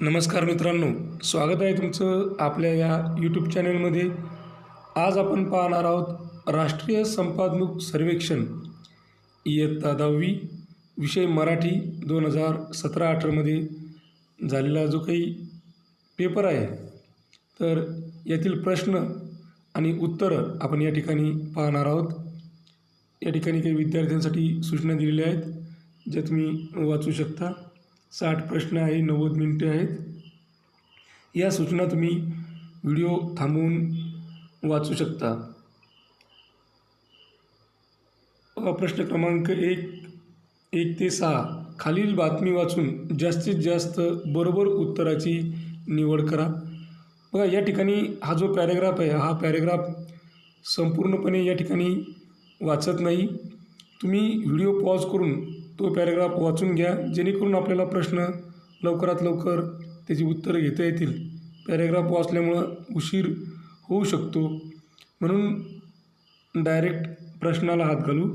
नमस्कार मित्रांनो स्वागत आहे तुमचं आपल्या या यूट्यूब चॅनलमध्ये आज आपण पाहणार आहोत राष्ट्रीय संपादनूक सर्वेक्षण. इयत्ता दहावी विषय मराठी दोन हजार सतरा अठरामध्ये झालेला जो काही पेपर आहे तर यातील प्रश्न आणि उत्तरं आपण या ठिकाणी पाहणार आहोत. या ठिकाणी काही विद्यार्थ्यांसाठी सूचना दिलेल्या आहेत ज्या तुम्ही वाचू शकता. साठ प्रश्न आहे नव्वद मिनटे आहेत. या सूचना तुम्ही व्हिडिओ थांबवून वाचू शकता. प्रश्न क्रमांक एक एक ते सहा. खालील बातमी वाचून जास्तीत जास्त बरोबर उत्तराची निवड करा. बघा या ठिकाणी हा जो पॅरेग्राफ आहे हा पॅरेग्राफ संपूर्णपणे या ठिकाणी वाचत नाही. तुम्ही व्हिडिओ पॉज करून तो पॅरेग्राफ वाचून घ्या. जेणेकरून आपल्याला प्रश्न लवकरात लवकर त्याची उत्तरं घेता येतील. पॅरेग्राफ वाचल्यामुळं उशीर होऊ शकतो. म्हणून डायरेक्ट प्रश्नाला हात घालू.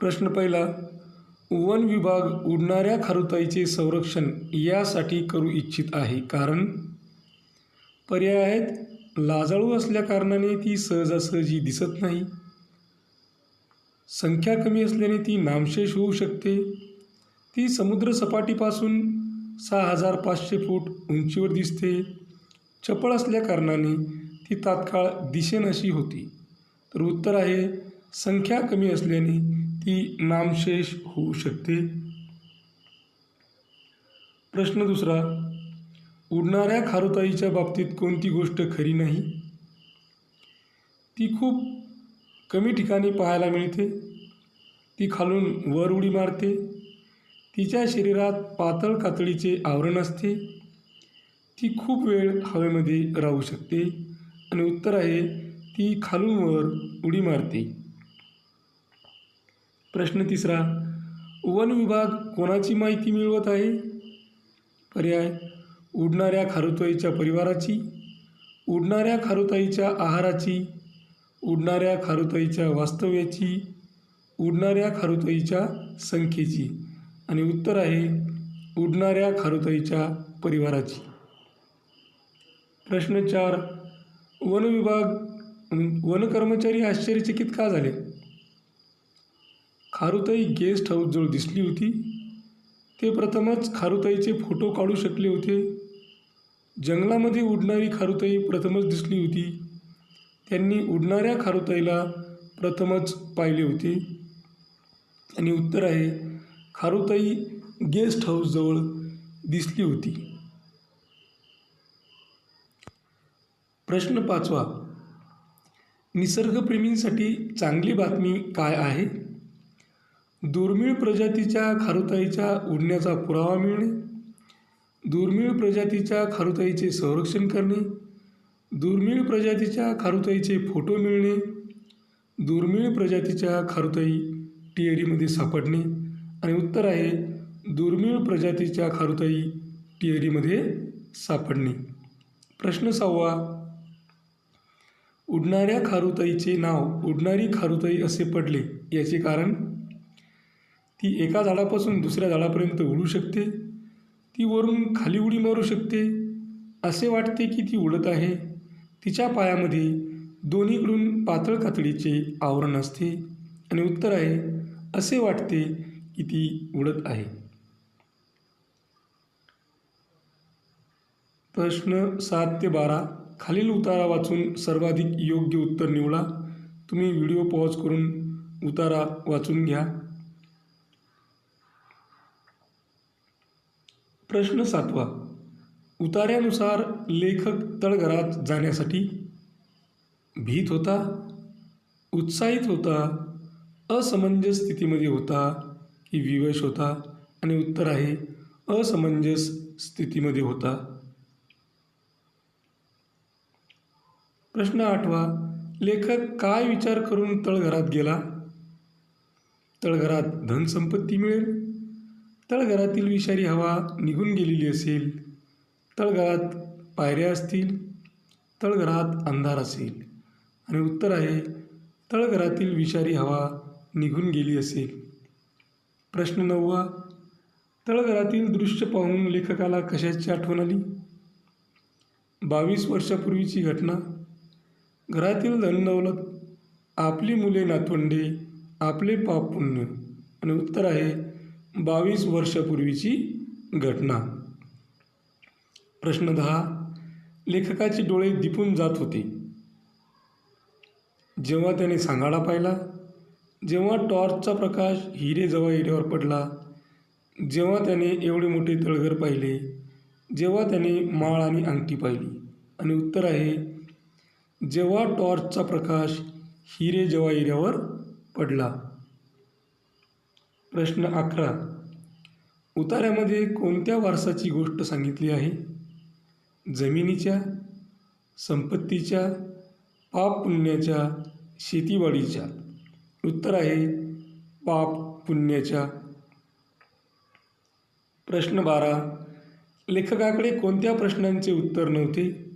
प्रश्न पहिला वन विभाग उडणाऱ्या खारुताईचे संरक्षण यासाठी करू इच्छित आहे. कारण पर्याय आहेत. लाजाळू असल्याकारणाने ती सहजासहजी दिसत नाही. संख्या कमी असल्याने ती नामशेष होऊ शकते. ती समुद्रसपाटीपासून सहा हजार पाचशे फूट उंचीवर दिसते. चपळ असल्याकारणाने ती तात्काळ दिशेनशी होती. तर उत्तर आहे संख्या कमी असल्याने ती नामशेष होऊ शकते. प्रश्न दुसरा उडणाऱ्या खारुताईच्या बाबतीत कोणती गोष्ट खरी नाही? ती खूप कमी ठिकाणी पाहायला मिळते. ती खालून वर उडी मारते. तिच्या शरीरात पातळ कातडीचे आवरण असते. ती खूप वेळ हवेमध्ये राहू शकते आणि उत्तर आहे ती खालून वर उडी मारते. प्रश्न तिसरा वन विभाग कोणाची माहिती मिळवत आहे? पर्याय उडणाऱ्या खारुताईच्या परिवाराची. उडणाऱ्या खारुताईच्या आहाराची. उडणाऱ्या खारुताईच्या वास्तव्याची उडणाऱ्या खारुताईच्या संख्येची. आणि उत्तर आहे उडणाऱ्या खारुताईच्या परिवाराची. प्रश्न चार वन विभाग वन कर्मचारी आश्चर्यचकित का झाले? खारुताई गेस्ट हाऊसजवळ दिसली होती. ते प्रथमच खारुताईचे फोटो काढू शकले होते. जंगलामध्ये उडणारी खारुताई प्रथमच दिसली होती. त्यांनी उडणाऱ्या खारुताईला प्रथमच पाहिले होते. आणि उत्तर आहे खारुताई गेस्ट हाऊसजवळ दिसली होती. प्रश्न पाचवा निसर्गप्रेमींसाठी चांगली बातमी काय आहे? दुर्मिळ प्रजातीच्या खारुताईच्या उडण्याचा पुरावा मिळणे दुर्मिळ प्रजातीच्या खारुताईचे संरक्षण करणे दुर्मिळ प्रजातीच्या खारुताईचे फोटो मिळणे दुर्मिळ प्रजातीच्या खारुताई टिअरीमध्ये सापडणे आणि उत्तर आहे दुर्मिळ प्रजातीच्या खारुताई टिअरीमध्ये सापडणे. प्रश्न सहावा उडणाऱ्या खारुताईचे नाव उडणारी खारुताई असे पडले याचे कारण? ती एका झाडापासून दुसऱ्या झाडापर्यंत उडू शकते ती वरून खाली उडी मारू शकते असे वाटते की ती उडत आहे. तिच्या पायामध्ये दोन्हीकडून पातळ कातडीचे आवरण असते आणि उत्तर आहे असे वाटते की ती उडत आहे. प्रश्न सात ते बारा. खालील उतारा वाचून सर्वाधिक योग्य उत्तर निवडा. तुम्ही व्हिडिओ पॉज करून उतारा वाचून घ्या. प्रश्न सातवा. उतार्यानुसार लेखक तळघरात जाण्यासाठी भीत होता उत्साहित होता असमंजस स्थितीमध्ये होता की विवश होता आणि उत्तर आहे असमंजस स्थितीमध्ये होता. प्रश्न आठवा लेखक काय विचार करून तळघरात गेला? तळघरात धनसंपत्ती मिळेल? तळघरातील विषारी हवा निघून गेलेली असेल तळघरात पायऱ्या असतील तळघरात अंधार असेल. आणि उत्तर आहे तळघरातील विषारी हवा निघून गेली असेल. प्रश्न नववा तळघरातील दृश्य पाहून लेखकाला कशाची आठवण आली? बावीस वर्षापूर्वीची घटना. घरातील धनदौलत आपली मुले नातवंडे आपले पाप पुण्य. आणि उत्तर आहे बावीस वर्षापूर्वीची घटना. प्रश्न दहा लेखकाचे डोळे दिपून जात होते. जेव्हा त्याने सांगाडा पाहिला जेव्हा टॉर्चचा प्रकाश हिरे जवाहिऱ्यावर पडला जेव्हा त्याने एवढे मोठे तळघर पाहिले जेव्हा त्याने माळ आणि अंगठी पाहिली. आणि उत्तर आहे जेव्हा टॉर्चचा प्रकाश हिरे जवाहिऱ्यावर पडला. प्रश्न अकरा. उतार्यामध्ये कोणत्या वारसाची गोष्ट सांगितली आहे? जमिनीच्या संपत्तीच्या पाप पुण्याच्या शेतीवाडीच्या. उत्तर आहे पाप पुण्याच्या. प्रश्न बारा. लेखकाकडे कोणत्या प्रश्नांचे उत्तर नव्हते?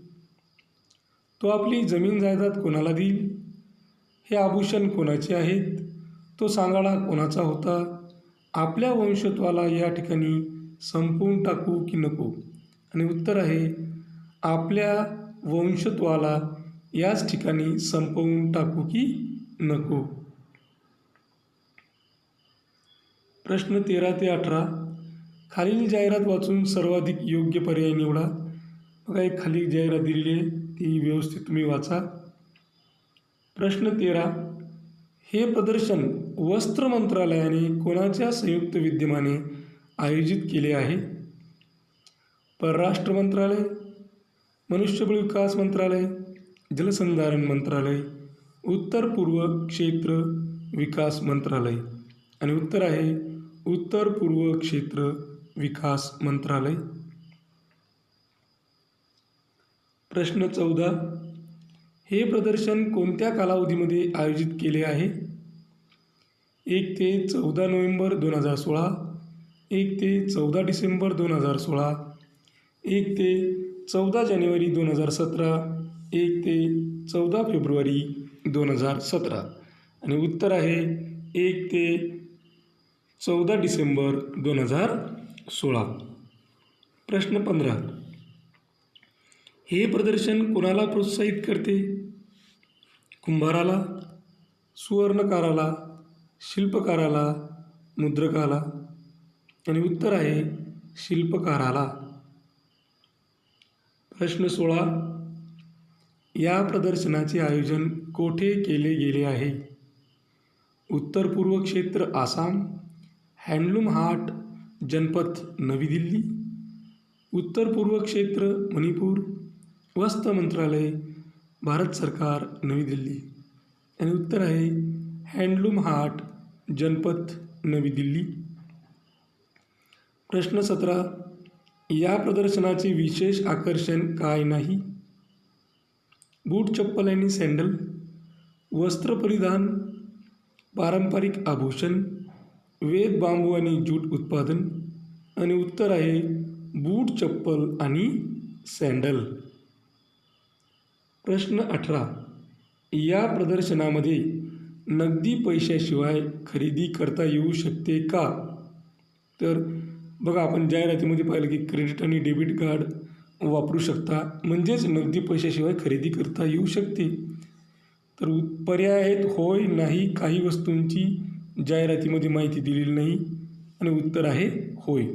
तो आपली जमीन जायदाद कोणाला देईल? हे आभूषण कोणाचे आहेत? तो सांगाडा कोणाचा होता? आपल्या वंशत्वाला या ठिकाणी संपवून टाकू की नको? आणि उत्तर आहे आपल्या वंशत्वाला याच ठिकाणी संपवून टाकू की नको? प्रश्न तेरा ते अठरा. खालील जाहिरात वाचून सर्वाधिक योग्य पर्याय निवडा. बघा एक खाली जाहिरात दिलेली आहे. ती व्यवस्थित तुम्ही वाचा. प्रश्न तेरा. हे प्रदर्शन वस्त्र मंत्रालयाने कोणाच्या संयुक्त विद्यमाने आयोजित केले आहे? परराष्ट्र मंत्रालय मनुष्यबळ विकास मंत्रालय जलसंधारण मंत्रालय उत्तर पूर्व क्षेत्र विकास मंत्रालय आणि उत्तर आहे उत्तर पूर्व क्षेत्र विकास मंत्रालय. प्रश्न चौदा. हे प्रदर्शन कोणत्या कालावधीमध्ये आयोजित केले आहे? एक ते चौदा नोव्हेंबर दोन हजार सोळा एक ते चौदा डिसेंबर दोन हजार सोळा एक ते चौदा जानेवारी दोन हजार सतरा एक ते चौदा फेब्रुवारी दोन हजार सतरा. आणि उत्तर आहे एक ते चौदा डिसेंबर दोन हजार सोळा. प्रश्न पंधरा. हे प्रदर्शन कोणाला प्रोत्साहित करते? कुंभाराला सुवर्णकाराला शिल्पकाराला मुद्रकाला. आणि उत्तर आहे शिल्पकाराला. प्रश्न सोळा. या प्रदर्शनाचे आयोजन कोठे केले गेले आहे? उत्तर पूर्व क्षेत्र आसाम हँडलूम हाट जनपथ नवी दिल्ली. उत्तर पूर्व क्षेत्र मणिपूर. वस्त्र मंत्रालय भारत सरकार नवी दिल्ली. आणि उत्तर आहे हँडलूम हाट जनपथ नवी दिल्ली. प्रश्न सतरा. या प्रदर्शनाचे विशेष आकर्षण काय नाही? बूट चप्पल आणि सँडल वस्त्र परिधान पारंपरिक आभूषण वेद बांबू आणि ज्यूट उत्पादन आणि उत्तर आहे बूट चप्पल आणि सँडल प्रश्न अठरा. या प्रदर्शनामध्ये नगदी पैशाशिवाय खरेदी करता येऊ शकते का? तर बघा आपण जाहिरातीमध्ये पाहिलं की क्रेडिट आणि डेबिट कार्ड वापरू शकता. म्हणजेच नगदी पैशाशिवाय खरेदी करता येऊ शकते. तर उ- पर्याय आहेत होय नाही काही वस्तूंची जाहिरातीमध्ये माहिती दिलेली नाही आणि उत्तर आहे होय.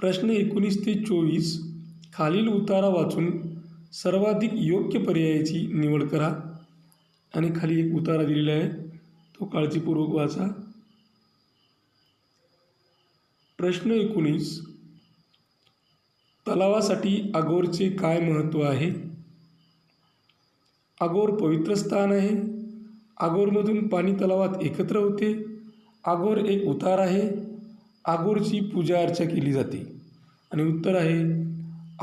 प्रश्न एकोणीस ते चोवीस. खालील उतारा वाचून सर्वाधिक योग्य पर्यायाची निवड करा. आणि खाली एक उतारा दिलेला आहे तो काळजीपूर्वक वाचा. प्रश्न एकोणीस. तलावासाठी अगोरचे काय महत्त्व आहे? अगोर पवित्र स्थान आहे. आगोरमधून पाणी तलावात एकत्र होते. आगोर एक उतार आहे. आगोरची पूजा अर्चा केली जाते. आणि उत्तर आहे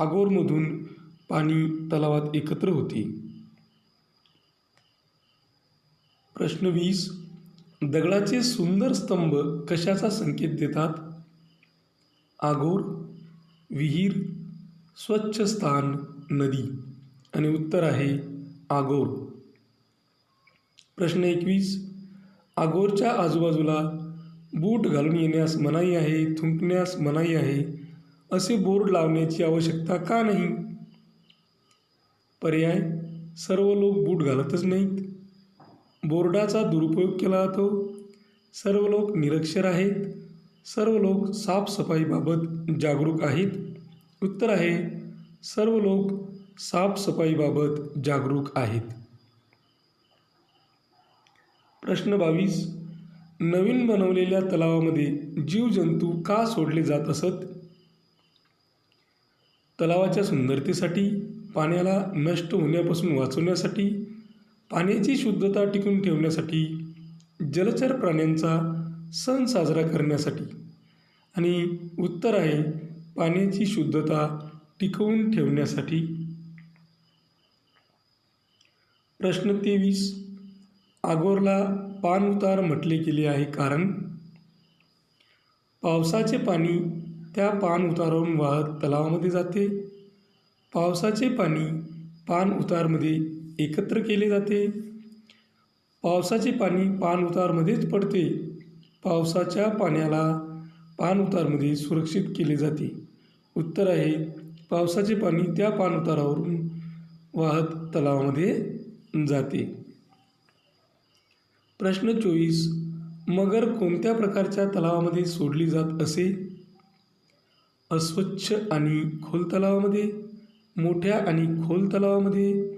आगोरमधून पाणी तलावात एकत्र होते. प्रश्न वीस. दगडाचे सुंदर स्तंभ कशाचा संकेत देतात? आगोर विहीर स्वच्छ स्थान नदी आणि उत्तर आहे आगोर. प्रश्न एकवीस. आगोरच्या आजूबाजूला बूट घालून येण्यास मनाई आहे थुंकण्यास मनाई आहे असे बोर्ड लावण्याची आवश्यकता का नाही? पर्याय सर्व लोक बूट घालतच नाहीत. बोर्डाचा दुरुपयोग केला जातो. सर्व लोक निरक्षर आहेत. सर्व लोक साफसफाईबाबत जागरूक आहेत. उत्तर आहे सर्व लोक साफसफाईबाबत जागरूक आहेत. प्रश्न बावीस नवीन बनवलेल्या तलावामध्ये जीवजंतू का सोडले जात असत? तलावाच्या सुंदरतेसाठी पाण्याला नष्ट होण्यापासून वाचवण्यासाठी पाण्याची शुद्धता टिकून ठेवण्यासाठी जलचर प्राण्यांचा सण साजरा करण्यासाठी. आणि उत्तर आहे पाण्याची शुद्धता टिकवून ठेवण्यासाठी. प्रश्न तेवीस. आगोरला पान उतार म्हटले गेले आहे कारण? पावसाचे पाणी त्या पान वाहत तलावामध्ये जाते. पावसाचे पाणी पान उतारमध्ये एकत्र केले जाते. पावसाचे पाणी पान उतारमध्येच पडते. पावसाच्या पाण्याला पानउतारमध्ये सुरक्षित केले जाते. उत्तर आहे पावसाचे पाणी त्या पाणउतारावरून वाहत तलावामध्ये जाते. प्रश्न चोवीस मगर कोणत्या प्रकारच्या तलावामध्ये सोडली जात असे? अस्वच्छ आणि खोल तलावामध्ये मोठ्या आणि खोल तलावामध्ये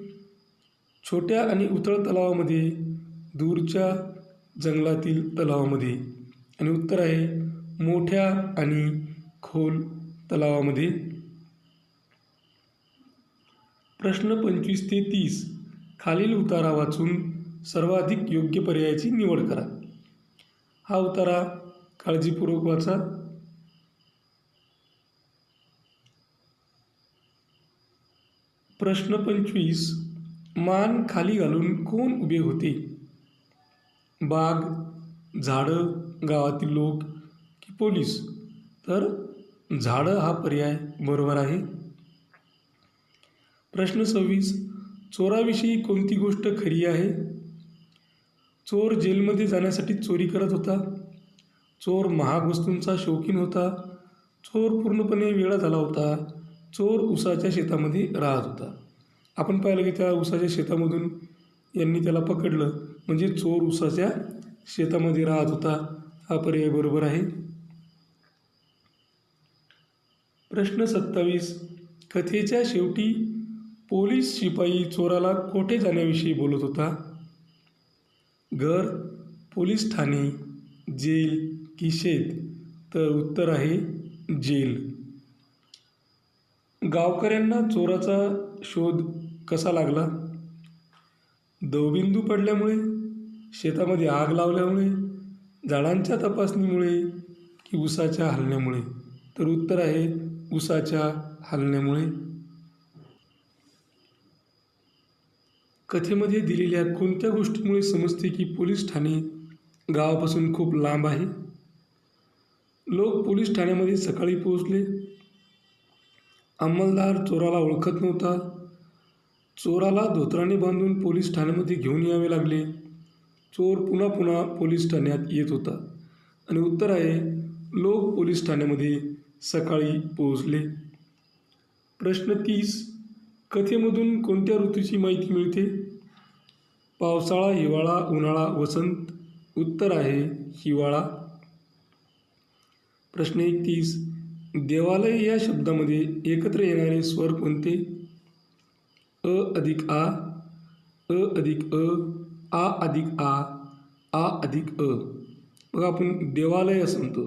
छोट्या आणि उथळ तलावामध्ये दूरच्या जंगलातील तलावामध्ये. आणि उत्तर आहे मोठ्या आणि खोल तलावामध्ये. प्रश्न पंचवीस ते तीस. खालील उतारा वाचून सर्वाधिक योग्य पर्यायाची निवड करा. हा उतारा काळजीपूर्वक वाचा. प्रश्न पंचवीस. मान खाली घालून कोण उभे होते? बाग झाडं गावातील लोक की पोलीस. तर झाडं हा पर्याय बरोबर आहे? प्रश्न सव्वीस. चोराविषयी कोणती गोष्ट खरी आहे? चोर जेलमध्ये जाण्यासाठी चोरी करत होता. चोर महाग वस्तूंचा शौकीन होता. चोर पूर्णपणे वेळा झाला होता. चोर उसाच्या शेतामध्ये राहत होता. आपण पाहिलं की त्या उसाच्या शेतामधून यांनी त्याला पकडलं. म्हणजे चोर उसाच्या शेतामध्ये राहत होता. हा पर्याय बरोबर आहे. प्रश्न सत्तावीस. कथेच्या शेवटी पोलीस शिपाई चोराला कोठे जाण्याविषयी बोलत होता? घर पोलीस ठाणे जेल की शेत? तर उत्तर आहे जेल. गावकऱ्यांना चोराचा शोध कसा लागला? दवबिंदू पडल्यामुळे शेतामध्ये आग लावल्यामुळे झाडांच्या तपासणीमुळे की उसाच्या हालण्यामुळे. तर उत्तर आहे उसाच्या हालण्यामुळे. कथेमध्ये दिलेल्या कोणत्या गोष्टीमुळे समजते की पोलीस ठाणे गावापासून खूप लांब आहे? लोक पोलीस ठाण्यामध्ये सकाळी पोहोचले. अंमलदार चोराला ओळखत नव्हता. चोराला धोत्राने बांधून पोलीस ठाण्यामध्ये घेऊन यावे लागले. चोर पुन्हा पुन्हा पोलीस ठाण्यात येत होता. आणि उत्तर आहे लोक पोलीस ठाण्यामध्ये सकाळी पोहोचले. प्रश्न तीस कथेमधून कोणत्या ऋतूची माहिती मिळते? पावसाळा हिवाळा उन्हाळा वसंत. उत्तर आहे हिवाळा. प्रश्न एकतीस देवालय या शब्दामध्ये एकत्र येणारे स्वर कोणते? अ अधिक आ अ अधिक अ आ अधिक आ आ अधिक अ. बघा आपण देवालय असं म्हणतो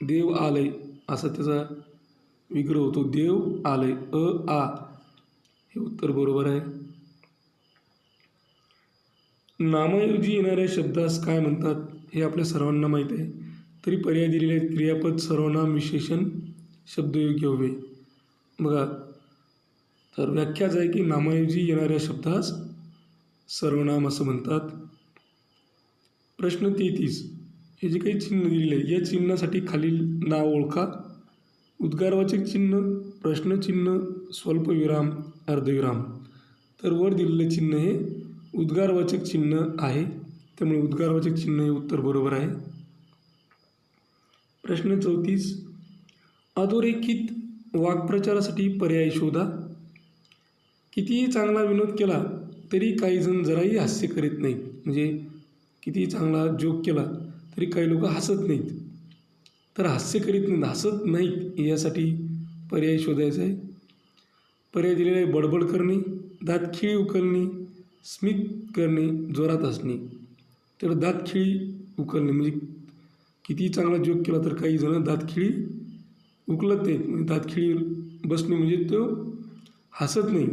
देव आलय असा त्याचा विग्रह होतो. देव आलय अ आ. हे उत्तर बरोबर आहे. नामाऐवजी येणाऱ्या शब्दास काय म्हणतात हे आपल्या सर्वांना माहीत आहे. तरी पर्याय दिलेले आहेत. क्रियापद सर्वनाम विशेषण शब्दयोग्य हवे बघा तर व्याख्याच आहे की नामाऐवजी येणाऱ्या शब्दास सर्वनाम असं म्हणतात. प्रश्न तेहतीस. हे जे काही चिन्ह दिलेले आहे या चिन्हासाठी खालील नाव ओळखा. उद्गारवाचक चिन्ह प्रश्नचिन्ह स्वल्पविराम अर्धविराम. तर वर दिलेलं चिन्ह हे उद्गारवाचक चिन्ह आहे. त्यामुळे उद्गारवाचक चिन्ह हे उत्तर बरोबर आहे. प्रश्न चौतीस. अधोरेखित वाक्प्रचारासाठी पर्याय शोधा. कितीही चांगला विनोद केला तरी काही जण जराही हास्य करीत नाहीत. म्हणजे कितीही चांगला जोक केला तरी काही लोक हसत नाहीत. तर हास्य करीत नाहीत हसत नाहीत यासाठी पर्याय शोधायचा आहे. पर्याय दिलेला आहे बडबड करणे दात खिळी उकलणे स्मित करणे जोरात हसणे. तर दात खिळी उकलणे म्हणजे कितीही चांगला जोक केला तर काही जण दात खिळी उकलत नाहीत. म्हणजे दात खिळी बसणे म्हणजे तो हसत नाही.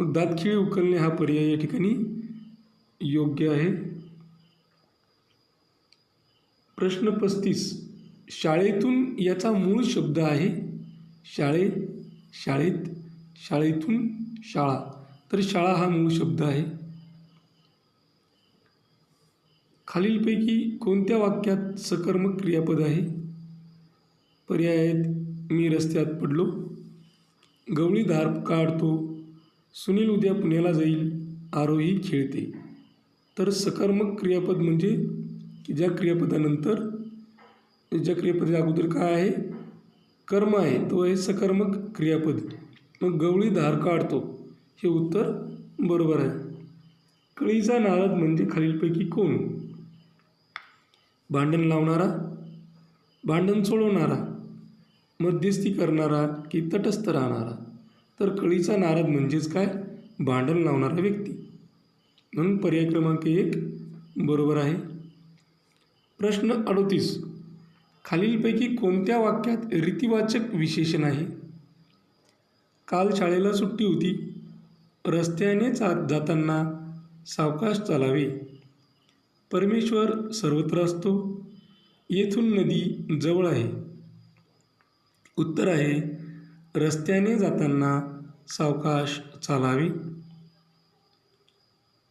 मग दात उकलणे हा पर्याय या ठिकाणी योग्य आहे. प्रश्न पस्तीस. शाळेतून याचा मूळ शब्द आहे शाळे शाळेत शाळेतून शाळा. तर शाळा हा मूळ शब्द आहे. खालीलपैकी कोणत्या वाक्यात सकर्मक क्रियापद आहे? पर्याय आहेत मी रस्त्यात पडलो. गवळी धार काढतो. सुनील उद्या पुण्याला जाईल. आरोही खेळते. तर सकर्मक क्रियापद म्हणजे की ज्या क्रियापदानंतर ज्या क्रियापदा अगोदर काय आहे? कर्म आहे. तो आहे सकर्मक क्रियापद. मग गवळी धार काढतो. हे उत्तर बरोबर आहे. कळीचा नारद म्हणजे खालीलपैकी कोण? भांडण लावणारा? भांडण सोडवणारा मध्यस्थी करणारा की तटस्थ राहणारा? तर कळीचा नारद म्हणजेच काय? भांडण लावणारा व्यक्ती. म्हणून पर्याय क्रमांक एक बरोबर आहे. प्रश्न अडोतीस. खालीलपैकी कोणत्या वाक्यात रीतिवाचक विशेषण आहे? काल शाळेला सुट्टी होती. रस्त्याने चा जाताना सावकाश चालावे. परमेश्वर सर्वत्र असतो. येथून नदी जवळ आहे. उत्तर आहे रस्त्याने जाताना सावकाश चालावे.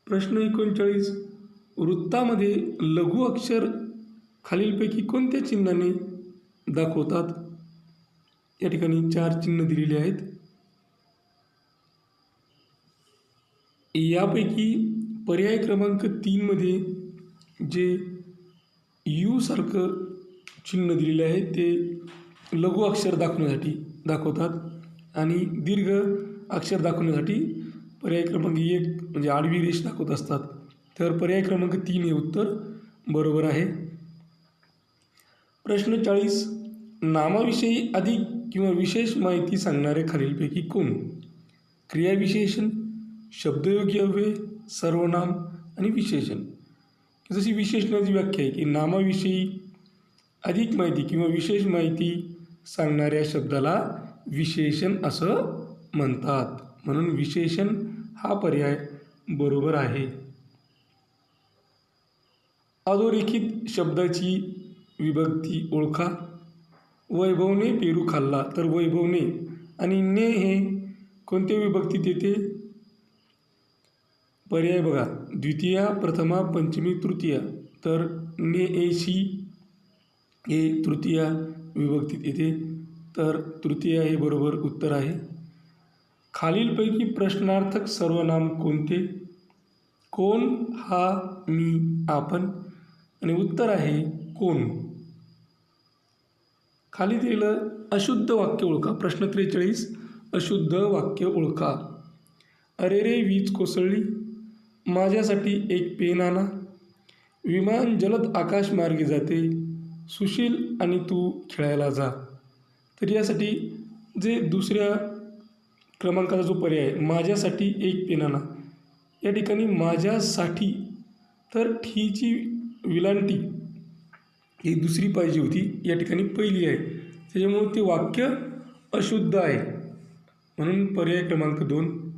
प्रश्न एकोणचाळीस. वृत्तामध्ये लघु अक्षर खालीलपैकी कोणत्या चिन्हाने दाखवतात? या ठिकाणी चार चिन्ह दिलेली आहेत. यापैकी पर्याय क्रमांक तीनमध्ये जे यू सारखं चिन्ह दिलेले आहे ते लघु अक्षर दाखवण्यासाठी. दाखवतात. आणि दीर्घ अक्षर दाखवण्यासाठी पर्याय क्रमांक एक म्हणजे आडवी रेष दाखवत असतात. तर पर्याय क्रमांक तीन हे उत्तर बरोबर आहे. प्रश्न चाळीस नामाविषयी अधिक किंवा विशेष माहिती सांगणारे खालीलपैकी कोण? क्रियाविशेषण शब्दयोगी अव्यय सर्वनाम आणि विशेषण. जशी विशेषणाची व्याख्या आहे की नामाविषयी अधिक माहिती किंवा विशेष माहिती सांगणाऱ्या शब्दाला विशेषण असं म्हणतात. म्हणून विशेषण हा पर्याय बरोबर आहे. अधोरेखित शब्दाची विभक्ती ओळखा. वैभवने पेरू खाल्ला तर वैभवने. आणि ने हे कोणत्या विभक्तीत येते पर्याय बघा. द्वितीया प्रथमा पंचमी तृतीया. तर ने एशी हे तृतीया विभक्तीत येते. तर तृतीय हे बरोबर उत्तर आहे. खालीलपैकी प्रश्नार्थक सर्वनाम कोणते? कोण हा मी आपण? आणि उत्तर आहे कोण? खाली दिलेलं अशुद्ध वाक्य ओळखा. प्रश्न त्रेचाळीस अशुद्ध वाक्य ओळखा. अरे रे वीज कोसळली. माझ्यासाठी एक पेन आणा. विमान जलद आकाशमार्गे जाते. सुशील आणि तू खेळायला जा. तर यासाठी जे दुसऱ्या क्रमांकाचा जो पर्याय आहे माझ्यासाठी एक पेन आणा या ठिकाणी माझ्यासाठी तर ठीची विलांटी ही दुसरी पाहिजे होती. या ठिकाणी पहिली आहे. त्याच्यामुळं ते वाक्य अशुद्ध आहे. म्हणून पर्याय क्रमांक दोन.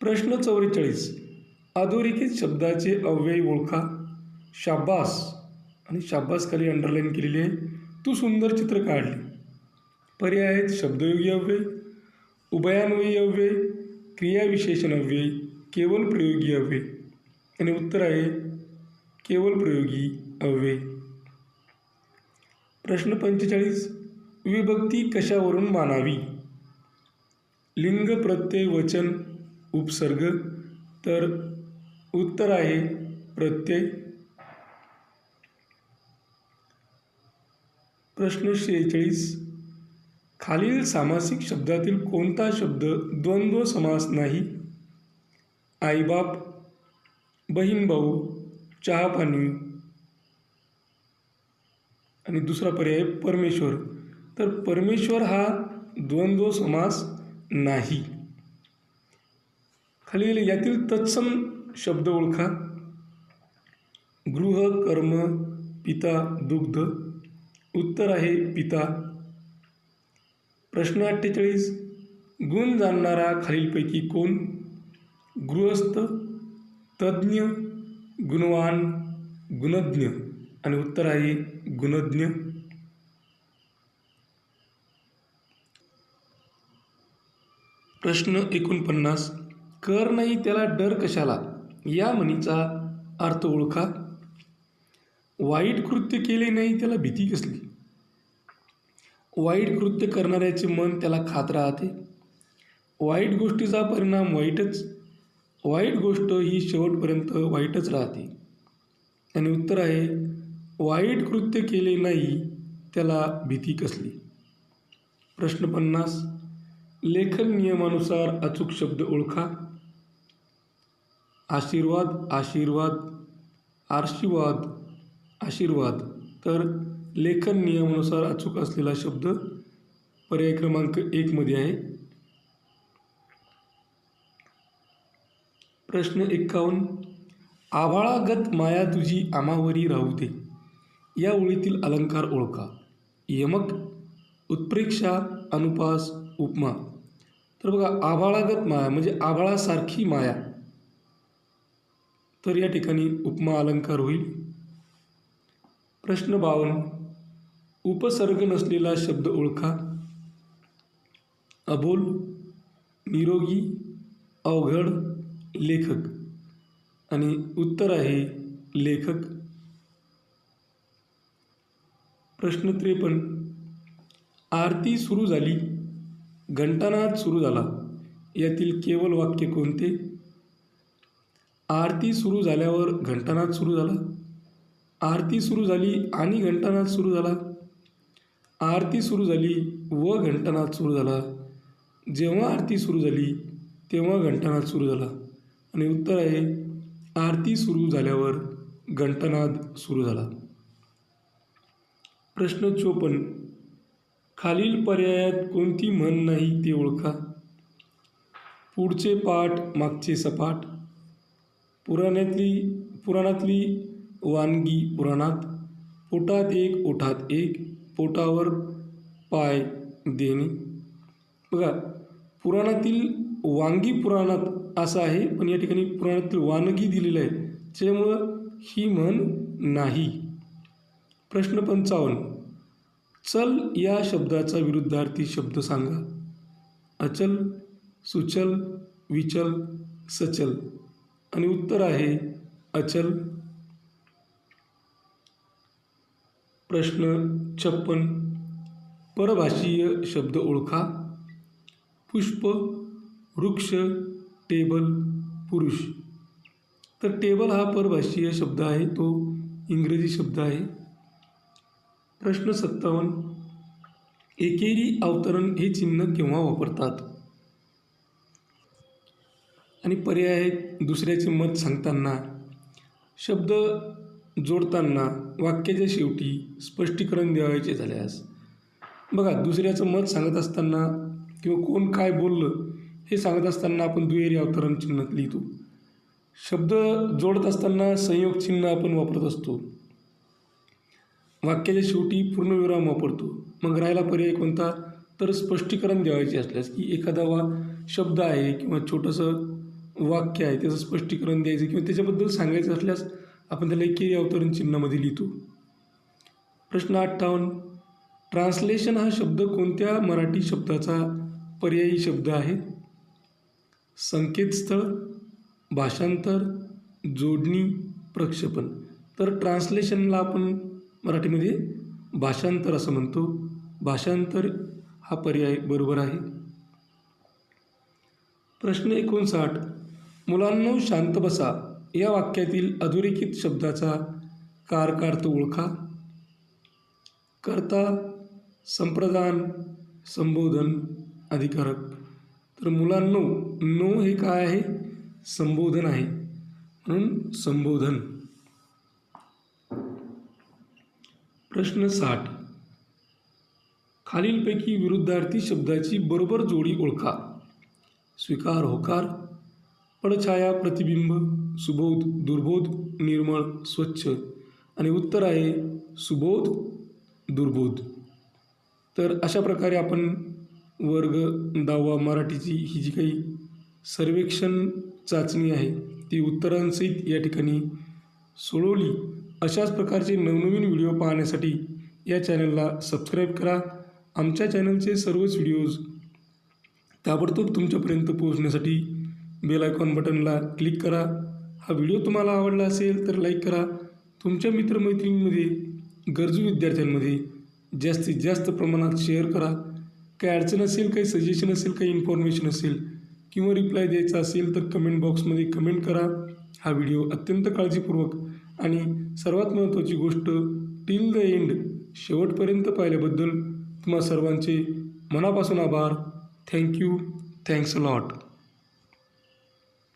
प्रश्न चौवेचाळीस. अधोरेखित शब्दाचे अव्यय ओळखा. शाबास. आणि शाब्बासखाली अंडरलाईन केलेली आहे. तू सुंदर चित्र काढले. पर्याय आहेत शब्दयोगी अव्यय उभयान्वयी अव्यय क्रियाविशेषण अव्यय केवळ प्रयोगी अव्यय आणि उत्तर आहे केवळ प्रयोगी अव्यय प्रश्न पंचेचाळीस विभक्ती कशावरून मानावी? लिंग प्रत्यय वचन उपसर्ग. तर उत्तर आहे प्रत्यय. प्रश्न शेहेचाळीस. खालील सामासिक शब्दातील कोणता शब्द द्वंद्व समास नाही? आईबाप बहीण भाऊ चहा पाणी आणि दुसरा पर्याय परमेश्वर. तर परमेश्वर हा द्वंद्व समास नाही. खालील यातील तत्सम शब्द ओळखा. गृह कर्म पिता दुग्ध. उत्तर आहे पिता. प्रश्न अठ्ठेचाळीस. गुण जाणणारा खालीलपैकी कोण? गृहस्थ तज्ज्ञ गुणवान गुणज्ञ. आणि उत्तर आहे गुणज्ञ. प्रश्न एकोणपन्नास. कर नाही त्याला डर कशाला? या म्हणीचा अर्थ ओळखा. वाईट कृत्य केले नाही त्याला भीती कसली? वाईट कृत्य करणाऱ्याचे मन त्याला खात राहते. वाईट गोष्टीचा परिणाम वाईटच. वाईट गोष्ट ही शेवटपर्यंत वाईटच राहते. आणि उत्तर आहे वाईट कृत्य केले नाही त्याला भीती कसली? प्रश्न पन्नास. लेखन नियमानुसार अचूक शब्द ओळखा. आशीर्वाद आशीर्वाद. आशीर्वाद आशीर्वाद. तर लेखन नियमानुसार अचूक असलेला शब्द पर्याय क्रमांक एकमध्ये आहे. प्रश्न एक्कावन्न. आभाळागत माया तुझी आमावरी राहू दे. या ओळीतील अलंकार ओळखा. यमक उत्प्रेक्षा अनुपास उपमा. तर बघा आभाळागत माया म्हणजे आभाळासारखी माया. तर या ठिकाणी उपमा अलंकार होईल. प्रश्न बावन्न उपसर्ग नसलेला शब्द ओळखा. अबोल निरोगी अवघड लेखक. आणि उत्तर आहे लेखक. प्रश्न त्रेपन्न. आरती सुरू झाली. घंटानाद सुरू झाला. यातील केवळ वाक्य कोणते? आरती सुरू झाल्यावर घंटानाद सुरू झाला. आरती सुरू झाली आणि घंटानाद सुरू झाला. आरती सुरू झाली व घंटानाद सुरू झाला. जेव्हा आरती सुरू झाली तेव्हा घंटानाद सुरू झाला. आणि उत्तर आहे आरती सुरू झाल्यावर घंटानाद सुरू झाला. प्रश्न चोपन्न. खालील पर्यायात कोणती म्हण नाही ते ओळखा. पुढचे पाठ मागचे सपाट. पुराणातली पुराणातली वानगी पुराणात पोटात एक ओठात एक पोटावर पाय देणे. बघा पुराणातील वांगी पुराणात असं आहे पण या ठिकाणी पुराणातील वानगी दिलेलं आहे त्याच्यामुळं ही म्हण नाही. प्रश्न पंचावन्न. चल या शब्दाचा विरुद्धार्थी शब्द सांगा. अचल सुचल विचल सचल. आणि उत्तर आहे अचल प्रश्न छप्पन. परभाषीय शब्द ओळखा. पुष्प वृक्ष टेबल पुरुष. तर टेबल हा परभाषीय शब्द आहे तो इंग्रजी शब्द आहे. प्रश्न सत्तावन्न. एकेरी अवतरण हे चिन्ह केव्हा वापरतात? आणि पर्याय दुसऱ्याचे मत सांगताना. शब्द जोडताना वाक्याच्या शेवटी स्पष्टीकरण द्यावायचे झाल्यास. बघा दुसऱ्याचं मत सांगत असताना किंवा कोण काय बोललं हे सांगत असताना आपण दुहेरी अवतरण चिन्ह लिहितो. शब्द जोडत असताना संयोग चिन्ह आपण वापरत असतो. वाक्याच्या शेवटी पूर्णविराम वापरतो. मग राहिला पर्याय कोणता? तर स्पष्टीकरण द्यावायचे असल्यास की एखादा वा शब्द आहे किंवा छोटंसं वाक्य आहे त्याचं स्पष्टीकरण द्यायचं किंवा त्याच्याबद्दल सांगायचं असल्यास आपण त्याला एकेरी अवतरण चिन्हामध्ये लिहितो. प्रश्न अठ्ठावन्न. ट्रान्सलेशन हा शब्द कोणत्या मराठी शब्दाचा पर्यायी शब्द आहे? संकेतस्थळ भाषांतर जोडणी प्रक्षेपण. तर ट्रान्सलेशनला आपण मराठीमध्ये भाषांतर असं म्हणतो. भाषांतर हा पर्याय बरोबर आहे. प्रश्न एकोणसाठ. मुलांनो शांत बसा. या वाक्यातील अधोरेखित शब्दाचा कारकार्थ ओळखा. कर्ता संप्रदान संबोधन अधिकारक. तर मुलांनो नो हे काय आहे? संबोधन आहे. म्हणून संबोधन. प्रश्न साठ. खालीलपैकी विरुद्धार्थी शब्दाची बरोबर जोडी ओळखा. स्वीकार होकार पडछाया प्रतिबिंब सुबोध दुर्बोध निर्मळ स्वच्छ. आणि उत्तर आहे सुबोध दुर्बोध. तर अशा प्रकारे आपण वर्ग दावा मराठीची ही जी काही सर्वेक्षण चाचणी आहे ती उत्तरांसहित या ठिकाणी सोडवली. अशाच प्रकारचे नवनवीन व्हिडिओ पाहण्यासाठी या चॅनलला सबस्क्राईब करा. आमच्या चॅनलचे सर्वच व्हिडिओज ताबडतोब तुमच्यापर्यंत पोहोचण्यासाठी बेल आयकॉन बटनला क्लिक करा. हा व्हिडिओ तुम्हाला आवडला असेल तर लाईक करा. तुमच्या मित्रमैत्रिणींमध्ये गरजू विद्यार्थ्यांमध्ये जास्तीत जास्त प्रमाणात शेअर करा. काही अडचण असेल काही सजेशन असेल काही इन्फॉर्मेशन असेल किंवा रिप्लाय द्यायचा असेल तर कमेंट बॉक्समध्ये कमेंट करा. हा व्हिडिओ अत्यंत काळजीपूर्वक आणि सर्वात महत्त्वाची गोष्ट टिल द एंड शेवटपर्यंत पाहिल्याबद्दल तुम्हा सर्वांचे मनापासून आभार. Thank you thanks a lot